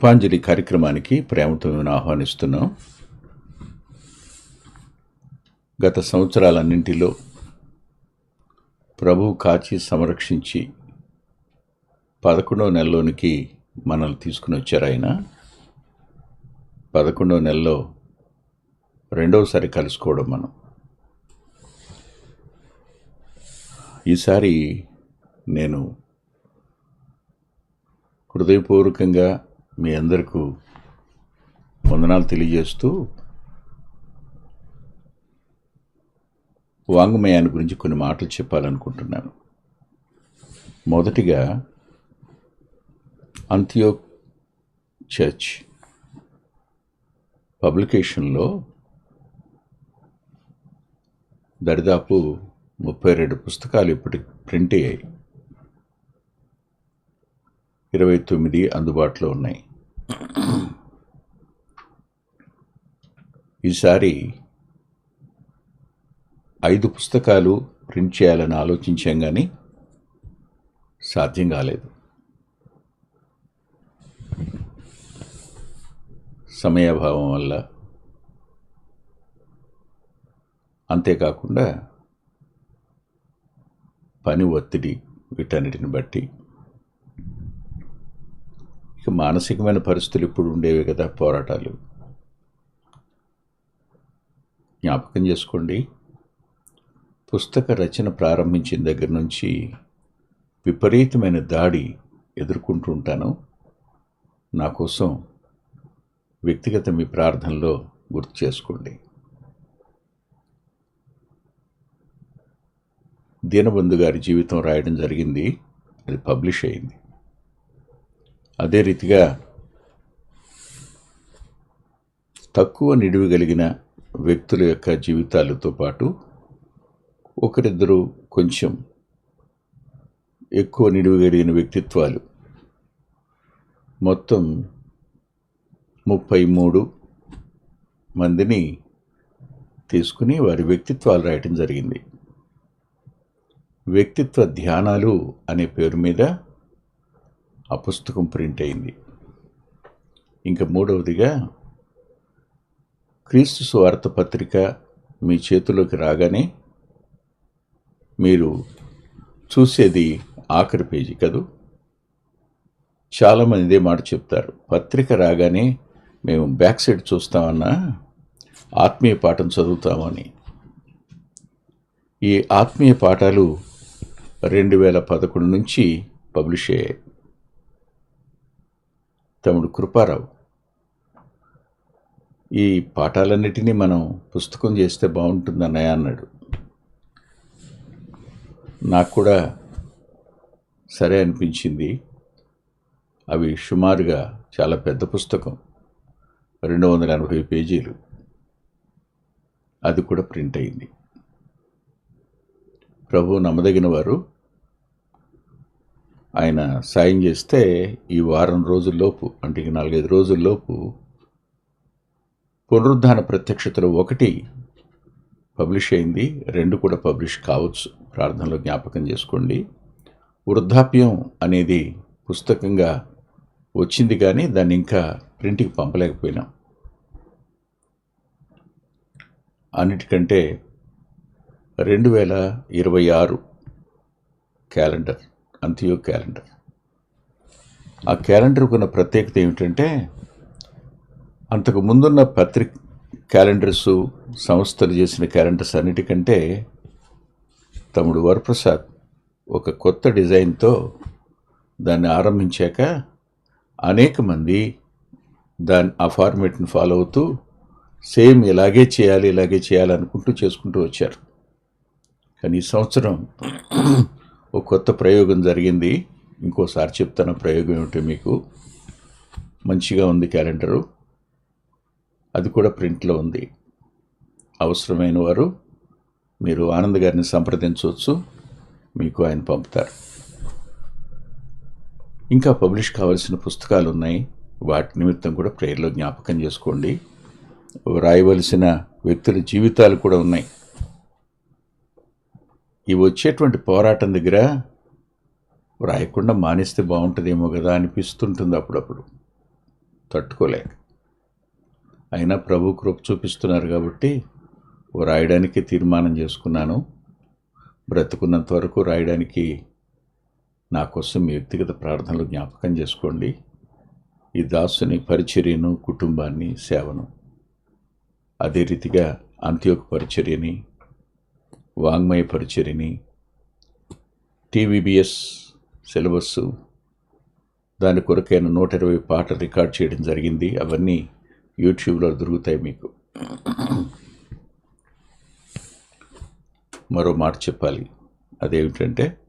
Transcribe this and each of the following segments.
కృపాంజలి కార్యక్రమానికి ప్రేమతో మేము ఆహ్వానిస్తున్నాం. గత సంవత్సరాలన్నింటిలో ప్రభు కాచి సంరక్షించి పదకొండో నెలలోనికి మనల్ని తీసుకుని వచ్చారు ఆయన. పదకొండో నెలలో రెండవసారి కలుసుకోవడం మనం. ఈసారి నేను హృదయపూర్వకంగా మీ అందరికీ వందనాలు తెలియజేస్తూ వాంగ్మయాన్ని గురించి కొన్ని మాటలు చెప్పాలనుకుంటున్నాను. మొదటిగా అంత్యో చర్చ్ పబ్లికేషన్లో దరిదాపు ముప్పై రెండు పుస్తకాలు ఇప్పటికి ప్రింట్ అయ్యాయి. ఇరవై తొమ్మిది అందుబాటులో ఉన్నాయి. ఈసారి ఐదు పుస్తకాలు ప్రింట్ చేయాలని ఆలోచించాం కానీ సాధ్యం కాలేదు. సమయాభావం వల్ల అంతేకాకుండా పని ఒత్తిడి వీటన్నిటిని బట్టి ఇక మానసికమైన పరిస్థితులు ఇప్పుడు ఉండేవి కదా పోరాటాలు. జ్ఞాపకం చేసుకోండి. పుస్తక రచన ప్రారంభించిన దగ్గర నుంచి విపరీతమైన దాడి ఎదుర్కొంటూ ఉంటాను. నా కోసం వ్యక్తిగత మీ ప్రార్థనలో గుర్తు చేసుకోండి. దీనబంధు గారి జీవితం రాయడం జరిగింది. అది పబ్లిష్ అయింది. అదే రీతిగా తక్కువ నిడివి కలిగిన వ్యక్తుల యొక్క జీవితాలతో పాటు ఒకరిద్దరు కొంచెం ఎక్కువ నిడివి కలిగిన వ్యక్తిత్వాలు. మొత్తం ముప్పై మూడు మందిని తీసుకుని వారి వ్యక్తిత్వాలు రాయటం జరిగింది. వ్యక్తిత్వ ధ్యానాలు అనే పేరు మీద ఆ పుస్తకం ప్రింట్ అయింది. ఇంకా మూడవదిగా క్రీస్తు స్వార్థ పత్రిక మీ చేతిలోకి రాగానే మీరు చూసేది ఆఖరి పేజీ కదూ? చాలామంది ఇదే మాట చెప్తారు. పత్రిక రాగానే మేము బ్యాక్ సైడ్ చూస్తామన్నా ఆత్మీయ పాఠం చదువుతామని. ఈ ఆత్మీయ పాఠాలు రెండు వేల పదకొండు నుంచి పబ్లిష్ అయ్యాయి. తమ్ముడు కృపారావు. ఈ పాఠాలన్నిటినీ మనం పుస్తకం చేస్తే బాగుంటుందన్నయ్య అన్నాడు. నాకు కూడా సరే అనిపించింది. అవి సుమారుగా చాలా పెద్ద పుస్తకం. రెండు వందల ఎనభై పేజీలు. అది కూడా ప్రింట్ అయింది. ప్రభు నమ్మదగిన వారు ఆయన సాయం చేస్తే ఈ వారం రోజుల్లోపు అంటే ఇక నాలుగైదు రోజుల్లోపు పునరుద్ధాన ప్రత్యక్షతలు ఒకటి పబ్లిష్ అయింది రెండు కూడా పబ్లిష్ కావచ్చు. ప్రార్థనలో జ్ఞాపకం చేసుకోండి. వృద్ధాప్యం అనేది పుస్తకంగా వచ్చింది కానీ దాన్ని ఇంకా ప్రింట్కి పంపలేకపోయినాం. అన్నిటికంటే రెండు వేల ఇరవై ఆరు క్యాలెండర్ అంత్యో క్యాలెండర్. ఆ క్యాలెండర్కు ఉన్న ప్రత్యేకత ఏమిటంటే అంతకు ముందున్న పత్రిక క్యాలెండర్స్ సంస్థలు చేసిన క్యాలెండర్స్ అన్నిటికంటే తమ్ముడు వరప్రసాద్ ఒక కొత్త డిజైన్తో దాన్ని ఆరంభించాక అనేక మంది దాని ఆ ఫార్మేట్ని ఫాలో అవుతూ సేమ్ ఇలాగే చేయాలి ఇలాగే చేయాలి అనుకుంటూ చేసుకుంటూ వచ్చారు. కానీ ఈ సంవత్సరం ఒక కొత్త ప్రయోగం జరిగింది. ఇంకోసారి చెప్తాను ప్రయోగం ఏమిటి మీకు. మంచిగా ఉంది క్యాలెండరు. అది కూడా ప్రింట్లో ఉంది. అవసరమైన వారు మీరు ఆనంద్ గారిని సంప్రదించవచ్చు. మీకు ఆయన పంపుతారు. ఇంకా పబ్లిష్ కావాల్సిన పుస్తకాలు ఉన్నాయి. వాటి నిమిత్తం కూడా ప్రేయర్లో జ్ఞాపకం చేసుకోండి. రాయవలసిన వ్యక్తుల జీవితాలు కూడా ఉన్నాయి. ఈ వచ్చేటువంటి పోరాటం దగ్గర రాయకుండా మానేస్తే బాగుంటుందేమో కదా అనిపిస్తుంటుంది అప్పుడప్పుడు. తట్టుకోలేక. అయినా ప్రభు కృప చూపిస్తున్నారు కాబట్టి రాయడానికి తీర్మానం చేసుకున్నాను. బ్రతుకున్నంత వరకు రాయడానికి నా కోసం మీ వ్యక్తిగత ప్రార్థనలు జ్ఞాపకం చేసుకోండి. ఈ దాసుని పరిచర్యను కుటుంబాన్ని సేవను అదే రీతిగా అంత్యోక పరిచర్యని వాంగ్మయ పరిచర్యని టీవీబీఎస్ సిలబస్ దాని కొరకైన నూట ఇరవై పాటలు రికార్డ్ చేయడం జరిగింది. అవన్నీ యూట్యూబ్లో దొరుకుతాయి మీకు. మరో మాట చెప్పాలి. అదేమిటంటే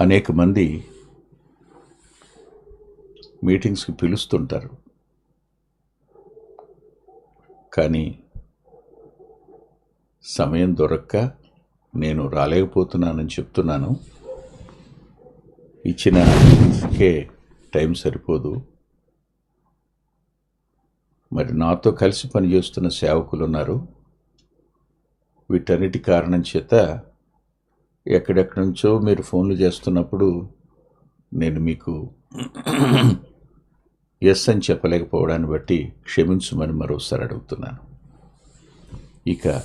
అనేక మంది మీటింగ్స్కి పిలుస్తుంటారు. కానీ సమయం దొరక్క నేను రాలేకపోతున్నానని చెప్తున్నాను. ఇచ్చిన కే టైం సరిపోదు. మరి నాతో కలిసి పనిచేస్తున్న సేవకులు ఉన్నారు వీటన్నిటి కారణం చేత ఎక్కడెక్కడి నుంచో మీరు ఫోన్లు చేస్తున్నప్పుడు నేను మీకు ఎస్ అని చెప్పలేకపోవడాన్ని బట్టి క్షమించమని మరోసారి అడుగుతున్నాను. ఇక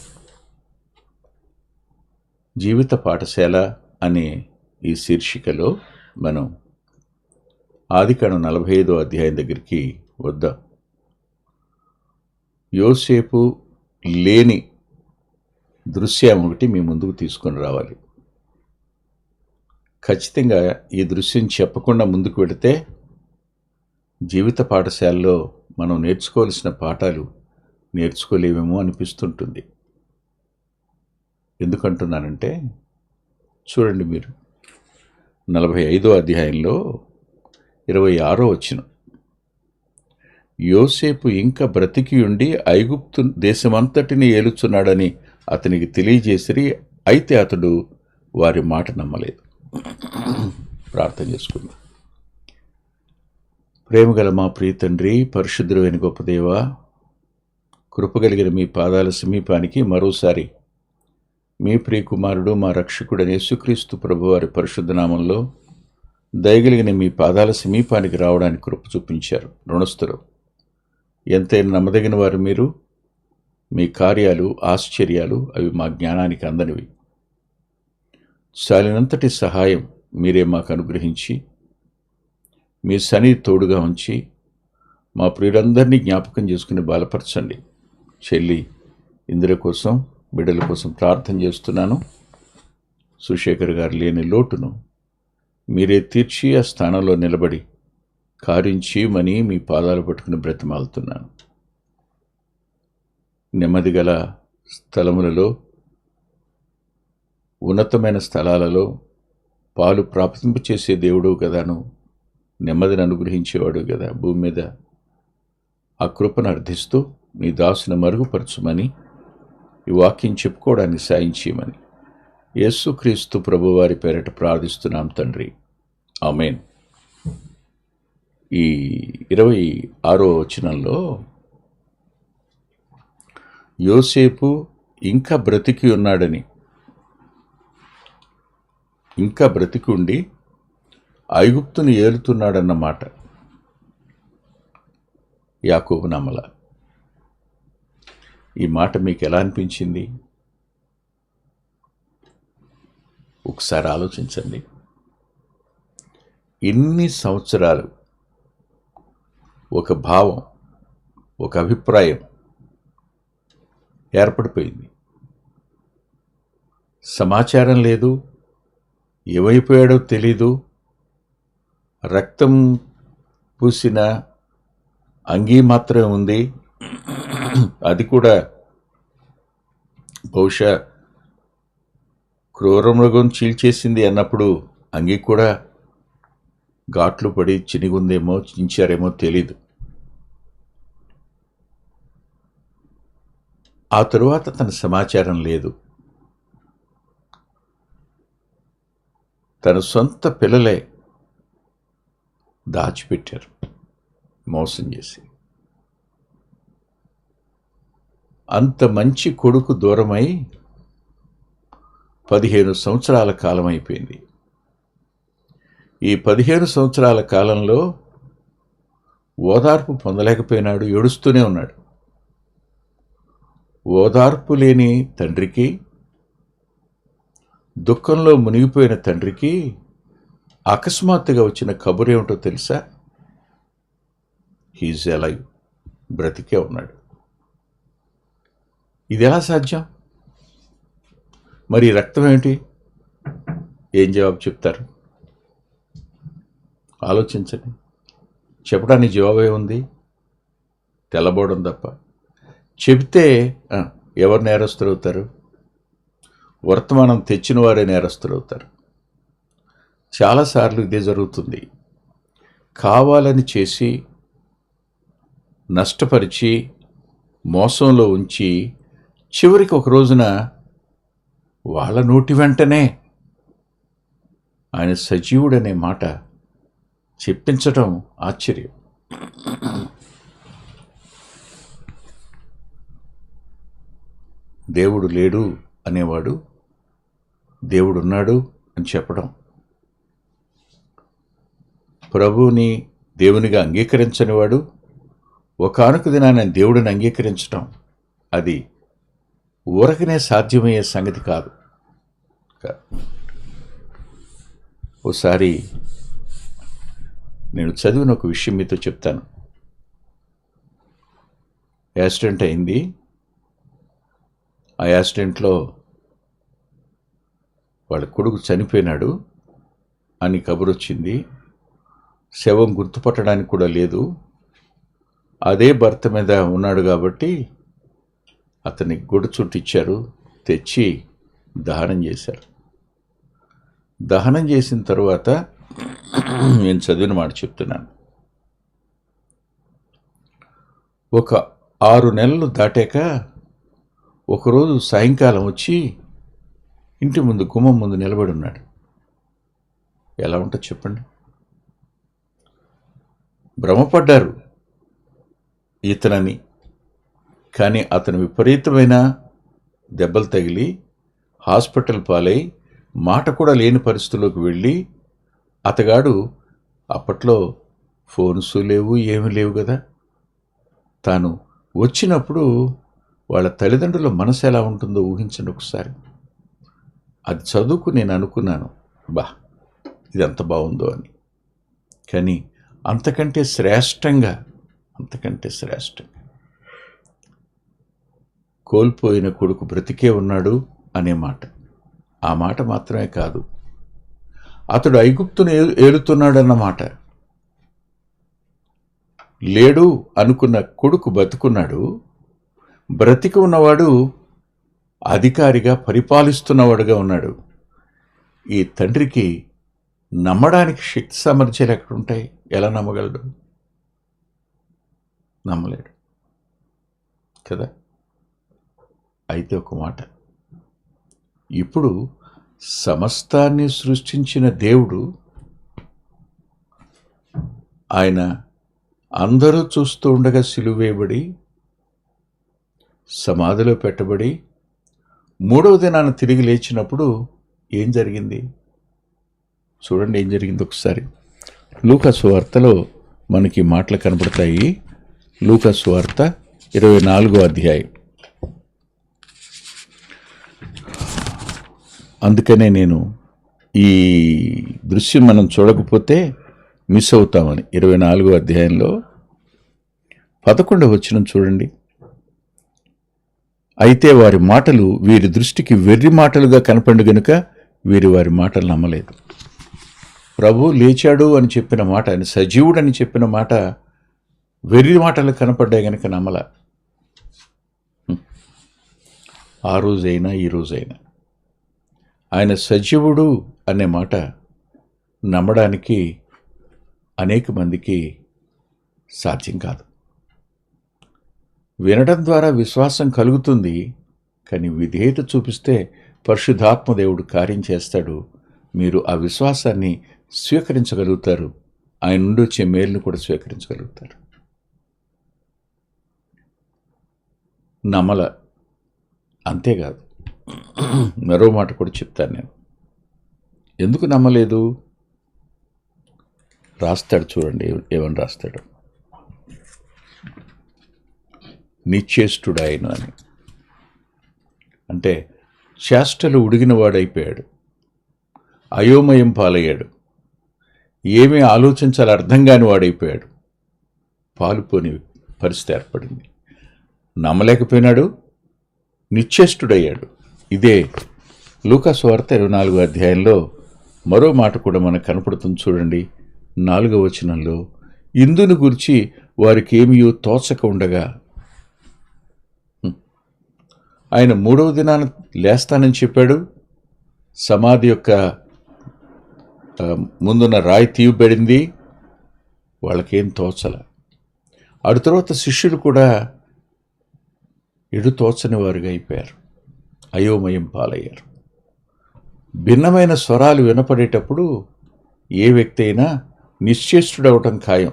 జీవిత పాఠశాల అనే ఈ శీర్షికలో మనం ఆదికాండం నలభై ఐదో అధ్యాయం దగ్గరికి వద్దాం. యోసేపు లేని దృశ్యం ఒకటి మీ ముందుకు తీసుకొని రావాలి. ఖచ్చితంగా ఈ దృశ్యం చెప్పకుండా ముందుకు వెళితే జీవిత పాఠశాలలో మనం నేర్చుకోవాల్సిన పాఠాలు నేర్చుకోలేమేమో అనిపిస్తుంటుంది. ఎందుకంటున్నానంటే చూడండి మీరు నలభై ఐదో అధ్యాయంలో ఇరవై ఆరో వచ్చిన యోసేపు ఇంకా బ్రతికి ఉండి ఐగుప్తు దేశమంతటిని ఏలుచున్నాడని అతనికి తెలియజేసిరి అయితే అతడు వారి మాట నమ్మలేదు. ప్రార్థన చేసుకుంది. ప్రేమగల మా ప్రియతండ్రి పరిశుద్ధుడైన గొప్ప దేవ కృపగలిగిన మీ పాదాల సమీపానికి మరోసారి మీ ప్రియకుమారుడు మా రక్షకుడనే యేసుక్రీస్తు ప్రభువారి పరిశుద్ధనామంలో దయగలిగిన మీ పాదాల సమీపానికి రావడానికి కృప చూపించారు. రుణస్థులు ఎంతైనా నమ్మదగిన వారు మీరు. మీ కార్యాలు ఆశ్చర్యాలు అవి మా జ్ఞానానికి అందనివి. చాలినంతటి సహాయం మీరే మాకు అనుగ్రహించి మీ సని తోడుగా ఉంచి మా ప్రియులందరినీ జ్ఞాపకం చేసుకుని బలపరచండి. చెల్లి ఇందిర కోసం బిడ్డల కోసం ప్రార్థన చేస్తున్నాను. సుశేఖర్ గారు లేని లోటును మీరే తీర్చి ఆ స్థానంలో నిలబడి కారించేయమని మీ పాదాలు పట్టుకుని బ్రతిమాలుతున్నాను. నెమ్మది గల స్థలములలో ఉన్నతమైన స్థలాలలో పాలు ప్రాప్తింపచేసే దేవుడు కదాను నెమ్మదిని అనుగ్రహించేవాడు కదా భూమి మీద ఆ కృపను అర్థిస్తూ నీ దాసుని మరుగుపరచమని ఈ వాక్యం చెప్పుకోవడానికి సాయం చేయమని. యేసుక్రీస్తు ప్రభువారి పేరట ప్రార్థిస్తున్నాం తండ్రి. ఆమెన్. ఈ ఇరవై ఆరో వచనంలో యోసేపు ఇంకా బ్రతికి ఉన్నాడని ఇంకా బ్రతికి ఉండి ఐగుప్తుని ఏలుతున్నాడన్నమాట యాకోబు నమల ఈ మాట మీకు ఎలా అనిపించింది? ఒకసారి ఆలోచించండి. ఇన్ని సంవత్సరాలు ఒక భావం ఒక అభిప్రాయం ఏర్పడిపోయింది. సమాచారం లేదు ఏమైపోయాడో తెలీదు. రక్తం పూసిన అంగీ మాత్రమే ఉంది. అది కూడా బహుశా క్రూరమృగం చీల్చేసింది అన్నప్పుడు అంగీ కూడా ఘాట్లు పడి చినిగుందేమో చించారేమో తెలీదు. ఆ తరువాత తన సమాచారం లేదు. తన సొంత పిల్లలే దాచిపెట్టారు మోసం చేసి. అంత మంచి కొడుకు దూరమై పదిహేను సంవత్సరాల కాలం అయిపోయింది ఈ పదిహేను సంవత్సరాల కాలంలో ఓదార్పు పొందలేకపోయినాడు ఏడుస్తూనే ఉన్నాడు. ఓదార్పు లేని తండ్రికి దుఃఖంలో మునిగిపోయిన తండ్రికి అకస్మాత్తుగా వచ్చిన కబురు ఏమిటో తెలుసా హీజ్ ఎలైవ్ బ్రతికే ఉన్నాడు. ఇది ఎలా సాధ్యం? మరి రక్తం ఏమిటి? ఏం జవాబు చెప్తారు? ఆలోచించండి. చెప్పడానికి జవాబే ఉంది. తెల్లబోవడం తప్ప. చెబితే ఎవరు నేరస్తులు అవుతారు వర్తమానం తెచ్చిన వారే నేరస్తులు అవుతారు చాలాసార్లు ఇదే జరుగుతుంది. కావాలని చేసి నష్టపరిచి మోసంలో ఉంచి చివరికి ఒక రోజున వాళ్ళ నోటి వెంటనే ఆయన సజీవుడనే మాట చెప్పించటం ఆశ్చర్యం. దేవుడు లేడు అనేవాడు దేవుడున్నాడు అని చెప్పడం ప్రభువుని దేవునిగా అంగీకరించనివాడు ఒకనొక దినాన దేవుడిని అంగీకరించటం. అది ఊరకనే సాధ్యమయ్యే సంగతి కాదు. ఒకసారి ఓసారి నేను చదివిన ఒక విషయం మీతో చెప్తాను. యాక్సిడెంట్ అయింది. ఆ యాక్సిడెంట్లో వాళ్ళ కొడుకు చనిపోయినాడు. అని కబురు వచ్చింది శవం గుర్తుపట్టడానికి కూడా లేదు. అదే భర్త మీద ఉన్నాడు కాబట్టి అతన్ని గుడి చుట్టిచ్చారు తెచ్చి దహనం చేశారు. దహనం చేసిన తర్వాత నేను చదివిన మాట చెప్తున్నాను. ఒక ఆరు నెలలు దాటాక ఒకరోజు సాయంకాలం వచ్చి ఇంటి ముందు గుమ్మం ముందు నిలబడి ఉన్నాడు. ఎలా ఉంటుంది చెప్పండి. భ్రమపడ్డారు. ఇతనని కానీ అతను విపరీతమైన దెబ్బలు తగిలి హాస్పిటల్ పాలై మాట కూడా లేని పరిస్థితుల్లోకి వెళ్ళి అతగాడు అప్పట్లో ఫోన్స్ లేవు ఏమీ లేవు కదా తాను వచ్చినప్పుడు వాళ్ళ తల్లిదండ్రుల మనసు ఎలా ఉంటుందో ఊహించండి ఒకసారి. అది చదువుకు నేను అనుకున్నాను బా ఇది ఎంత బాగుందో అని. కానీ అంతకంటే శ్రేష్టంగా అంతకంటే శ్రేష్టంగా కోల్పోయిన కొడుకు బ్రతికే ఉన్నాడు అనే మాట. ఆ మాట మాత్రమే కాదు అతడు ఐగుప్తును ఏలు ఏలుతున్నాడన్నమాట లేడు అనుకున్న కొడుకు బతుకున్నాడు బ్రతికి ఉన్నవాడు అధికారిగా పరిపాలిస్తున్నవాడుగా ఉన్నాడు. ఈ తండ్రికి నమ్మడానికి శక్తి సామర్థ్యాలు ఎక్కడుంటాయి? ఎలా నమ్మగలడు? నమ్మలేడు. కదా? అయితే ఒక మాట. ఇప్పుడు సమస్తాన్ని సృష్టించిన దేవుడు ఆయన అందరూ చూస్తూ ఉండగా సిలువేయబడి సమాధిలో పెట్టబడి మూడవ దినాన తిరిగి లేచినప్పుడు ఏం జరిగింది? చూడండి ఏం జరిగింది ఒకసారి. లూకాసు వార్తలో మనకి మాటలు కనబడతాయి. లూకాసు వార్త ఇరవై నాలుగో అధ్యాయం. అందుకనే నేను ఈ దృశ్యం మనం చూడకపోతే మిస్ అవుతామని. ఇరవై నాలుగో అధ్యాయంలో పదకొండవ వచ్చిన చూడండి. అయితే వారి మాటలు వీరి దృష్టికి వెర్రి మాటలుగా కనపండు గనుక వీరి వారి మాటలు నమ్మలేదు. ప్రభు లేచాడు అని చెప్పిన మాట ఆయన సజీవుడని చెప్పిన మాట వెర్రి మాటలు కనపడ్డాయి గనుక నమ్మల. ఆ రోజైనా ఈ రోజైనా. ఆయన సజీవుడు అనే మాట నమ్మడానికి అనేక మందికి సాధ్యం కాదు. వినడం ద్వారా విశ్వాసం కలుగుతుంది కానీ విధేయత చూపిస్తే పరిశుద్ధాత్మదేవుడు కార్యం చేస్తాడు. మీరు ఆ విశ్వాసాన్ని స్వీకరించగలుగుతారు. ఆయన నుండి వచ్చే మేలును కూడా స్వీకరించగలుగుతారు. నమ్మల అంతేకాదు. మరో మాట కూడా చెప్తాను నేను. ఎందుకు నమ్మలేదు? రాస్తాడు చూడండి ఏమని రాస్తాడు? నిశ్చేష్టుడాయను అని. అంటే చేష్టలు ఉడిగినవాడైపోయాడు అయోమయం పాలయ్యాడు. ఏమీ ఆలోచించాలి అర్థం కాని వాడైపోయాడు. పాలుపోని పరిస్థితి ఏర్పడింది. నమ్మలేకపోయినాడు నిశ్చేష్టుడయ్యాడు. ఇదే లూకాసు వార్త ఇరవై నాలుగు అధ్యాయంలో మరో మాట కూడా మనకు కనపడుతుంది చూడండి. నాలుగో వచనంలో ఇందును గురించి వారికి ఏమియో తోచక ఉండగా. ఆయన మూడవ దినాన లేస్తానని చెప్పాడు. సమాధి యొక్క ముందున్న రాయి తీయబడింది. వాళ్ళకేం తోచల. అటు తర్వాత శిష్యులు కూడా ఎడు తోచని వారుగా అయిపోయారు. అయోమయం పాలయ్యారు. భిన్నమైన స్వరాలు వినపడేటప్పుడు ఏ వ్యక్తి అయినా నిశ్చేష్టుడవటం ఖాయం.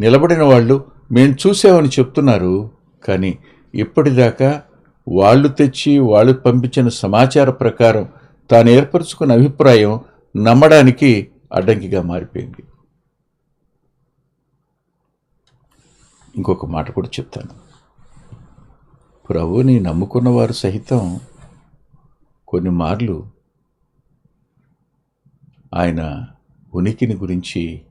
నిలబడిన వాళ్ళు మేము చూసామని చెప్తున్నారు కానీ ఇప్పటిదాకా వాళ్ళు తెచ్చి వాళ్ళు పంపించిన సమాచార ప్రకారం తాను ఏర్పరచుకున్న అభిప్రాయం నమ్మడానికి అడ్డంకిగా మారిపోయింది. ఇంకొక మాట కూడా చెప్తాను. ప్రభుని నమ్ముకున్న వారు సహితం కొన్ని మార్లు ఆయన ఉనికిని గురించి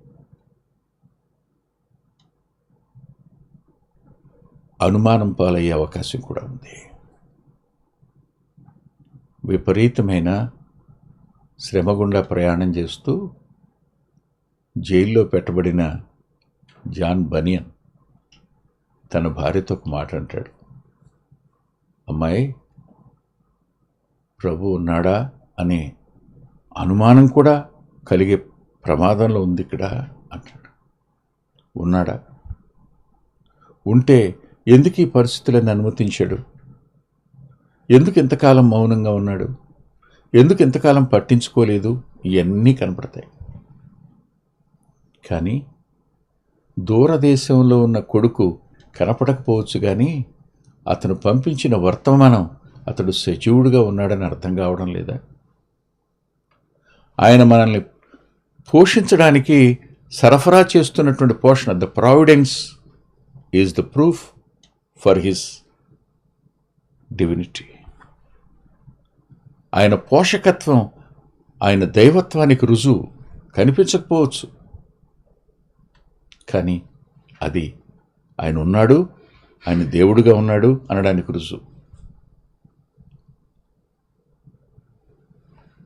అనుమానం పాలయ్యే అవకాశం కూడా ఉంది. విపరీతమైన శ్రమ గుండా ప్రయాణం చేస్తూ జైల్లో పెట్టబడిన జాన్ బనియన్ తన భార్యతో ఒక మాట అంటాడు. అమ్మాయి ప్రభు ఉన్నాడా అనే అనుమానం కూడా కలిగే ప్రమాదంలో ఉంది ఇక్కడ అంటాడు ఉన్నాడా? ఉంటే ఎందుకు ఈ పరిస్థితులను అనుమతించాడు? ఎందుకు ఇంతకాలం మౌనంగా ఉన్నాడు? ఎందుకు ఇంతకాలం పట్టించుకోలేదు? ఇవన్నీ కనపడతాయి. కానీ దూరదేశంలో ఉన్న కొడుకు కనపడకపోవచ్చు కానీ అతను పంపించిన వర్తమానం అతడు సజీవుడుగా ఉన్నాడని అర్థం కావడం లేదా? ఆయన మనల్ని పోషించడానికి సరఫరా చేస్తున్నటువంటి పోషణ the providence is the proof for his divinity. ఆయన పోషకత్వం ఆయన దైవత్వానికి రుజువు కనిపించకపోవచ్చు. కానీ అది ఆయన ఉన్నాడు ఆయన దేవుడుగా ఉన్నాడు అనడానికి రుజువు.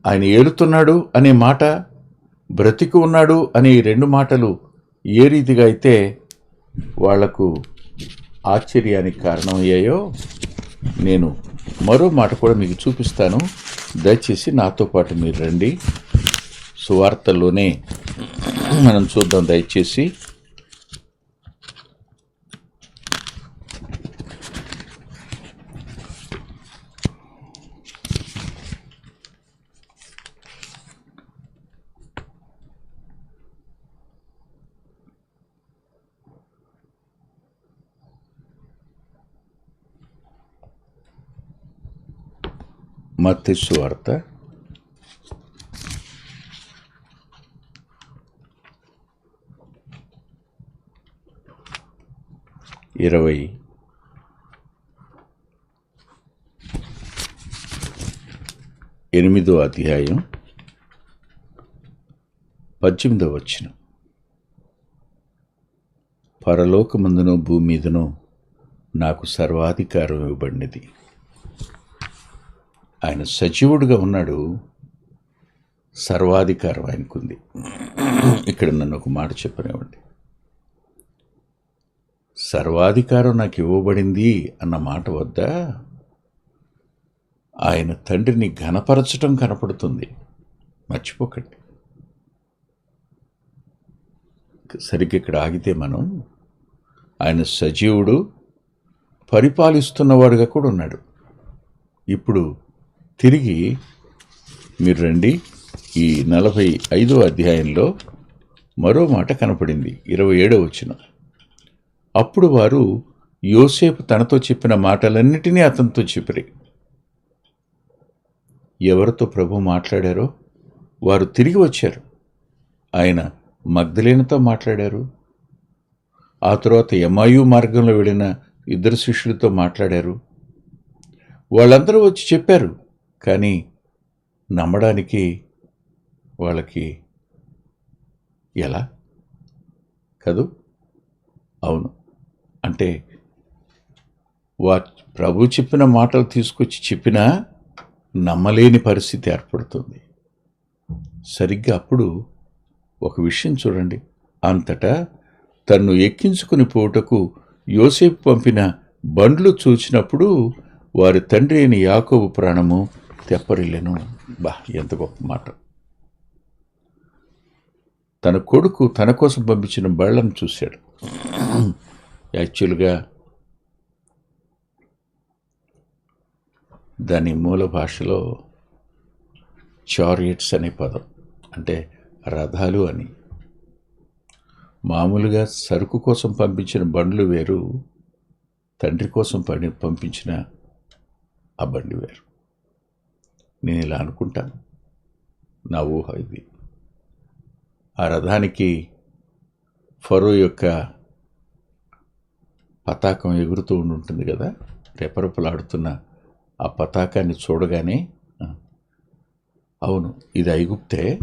ఆయన ఏలుతున్నాడు అనే మాట బ్రతికి ఉన్నాడు అనే ఈ రెండు మాటలు ఏ రీతిగా అయితే వాళ్ళకు ఆశ్చర్యానికి కారణమయ్యాయో నేను మరో మాట కూడా మీకు చూపిస్తాను. దయచేసి నాతో పాటు మీరు రండి. సువార్తల్లోనే మనం చూద్దాం. దయచేసి మత్తి వార్త ఇరవై. ఎనిమిదో అధ్యాయం. పద్దెనిమిదో వచ్చిన పరలోకమందును భూమి మీదను నాకు సర్వాధికారం ఇవ్వబడినది. ఆయన సచివుడుగా ఉన్నాడు. సర్వాధికారం ఆయనకుంది. ఇక్కడ నన్ను ఒక మాట చెప్పనివ్వండి. సర్వాధికారం నాకు ఇవ్వబడింది అన్న మాట వద్ద ఆయన తండ్రిని ఘనపరచటం కనపడుతుంది. మర్చిపోకండి. సరిగ్గా ఇక్కడ ఆగితే మనం ఆయన సజీవుడు పరిపాలిస్తున్నవాడుగా కూడా ఉన్నాడు. ఇప్పుడు తిరిగి మీరు రండి. ఈ నలభై ఐదో అధ్యాయంలో మరో మాట కనపడింది. ఇరవై ఏడో వచ్చిన. అప్పుడు వారు యోసేపు తనతో చెప్పిన మాటలన్నిటినీ అతనితో చెప్పిరి. ఎవరితో ప్రభు మాట్లాడారో వారు తిరిగి వచ్చారు. ఆయన మగ్ధలేనతో మాట్లాడారు. ఆ తర్వాత ఎంఐయు మార్గంలో వెళ్ళిన ఇద్దరు శిష్యులతో మాట్లాడారు. వాళ్ళందరూ వచ్చి చెప్పారు కానీ నమ్మడానికి వాళ్ళకి ఎలా? కదూ? అవును. అంటే వా ప్రభు చెప్పిన మాటలు తీసుకొచ్చి చెప్పినా నమ్మలేని పరిస్థితి ఏర్పడుతుంది. సరిగ్గా అప్పుడు ఒక విషయం చూడండి. అంతటా తన్ను ఎక్కించుకుని పోవుటకు యోసేపు పంపిన బండ్లు చూచినప్పుడు వారి తండ్రి అయిన యాకోబు ప్రాణము తెప్పరిల్లెను. బా ఎంత గొప్ప మాట. తన కొడుకు తన కోసం పంపించిన బళ్ళను చూశాడు. యాక్చువల్గా దాని మూల భాషలో చారియట్స్ అనే పదం అంటే రథాలు అని. మామూలుగా సరుకు కోసం పంపించిన బండ్లు వేరు తండ్రి కోసం పని పంపించిన ఆ బండి వేరు. నేను ఇలా అనుకుంటాను. నా ఊహ ఇది. ఆ రథానికి ఫరో యొక్క పతాకం ఎగురుతూ ఉండి ఉంటుంది కదా? రెపరెపలాడుతున్న ఆ పతాకాన్ని చూడగానే అవును ఇది ఐగుప్తే.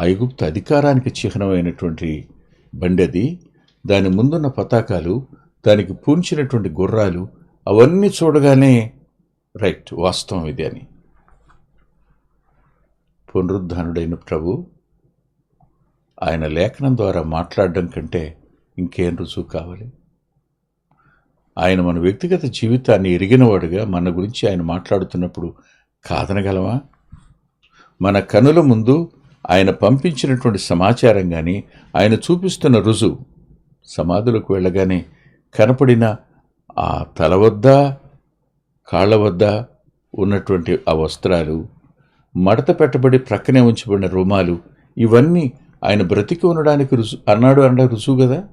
ఐగుప్తు అధికారానికి చిహ్నమైనటువంటి బండి అది దాని ముందున్న పతాకాలు దానికి పూంచినటువంటి గుర్రాలు అవన్నీ చూడగానే రైట్ వాస్తవం ఇది అని. పునరుద్ధానుడైన ప్రభు ఆయన లేఖనం ద్వారా మాట్లాడడం కంటే ఇంకేం రుజువు కావాలి? ఆయన మన వ్యక్తిగత జీవితాన్ని ఎరిగినవాడుగా మన గురించి ఆయన మాట్లాడుతున్నప్పుడు కాదనగలమా? మన కనుల ముందు ఆయన పంపించినటువంటి సమాచారం కానీ ఆయన చూపిస్తున్న రుజువు సమాధులకు వెళ్ళగానే కనపడిన ఆ తల వద్ద కాళ్ళ వద్ద ఉన్నటువంటి ఆ వస్త్రాలు మడత పెట్టబడి ప్రక్కనే ఉంచబడిన రుమాలు ఇవన్నీ ఆయన బ్రతికి ఉండడానికి రుసు అన్నాడు అనడం రుజువు కదా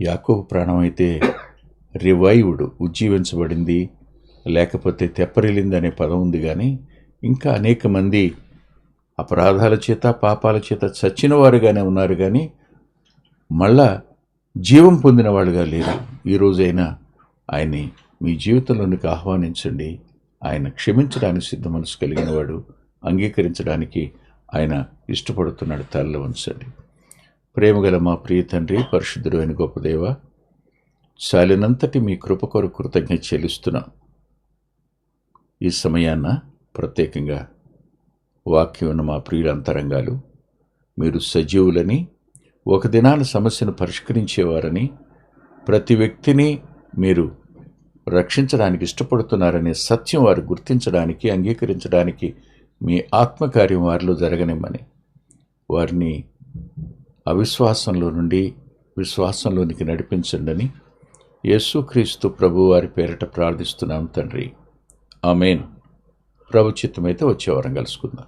యాకోబు ప్రాణం అయితే రివైవ్డ్ ఉజ్జీవించబడింది లేకపోతే తెప్పరిల్లింది అనే పదం ఉంది కానీ ఇంకా అనేక మంది అపరాధాల చేత పాపాల చేత చచ్చిన వారుగానే ఉన్నారు కానీ మళ్ళా జీవం పొందిన వాళ్ళుగా లేరు. ఈ రోజైనా ఆయన్ని మీ జీవితంలోనికి ఆహ్వానించండి. ఆయన క్షమించడానికి సిద్ధ మనసు కలిగిన వాడు అంగీకరించడానికి ఆయన ఇష్టపడుతున్నాడు తల్లి ఉంచండి. ప్రేమగల మా ప్రియ తండ్రి పరిశుద్ధుడు అని గొప్పదేవ చాలినంతటి మీ కృప కొరకు కృతజ్ఞత చెల్లిస్తున్నాం. ఈ సమయాన్న ప్రత్యేకంగా వాక్యం ఉన్న మా ప్రియుల అంతరంగాలు మీరు సజీవులని ఒక దినాన సమస్యను పరిష్కరించేవారని ప్రతి వ్యక్తిని మీరు రక్షించడానికి ఇష్టపడుతున్నారనే సత్యం వారు గుర్తించడానికి అంగీకరించడానికి మీ ఆత్మకార్యం వారిలో జరగనిమ్మని. వారిని అవిశ్వాసంలో నుండి విశ్వాసంలోనికి నడిపించండి యేసుక్రీస్తు ప్రభు వారి పేరిట ప్రార్థిస్తున్నాం తండ్రి. ఆమెన్. ప్రభుచిత్తమైతే వచ్చేవారం కలుసుకుందాం.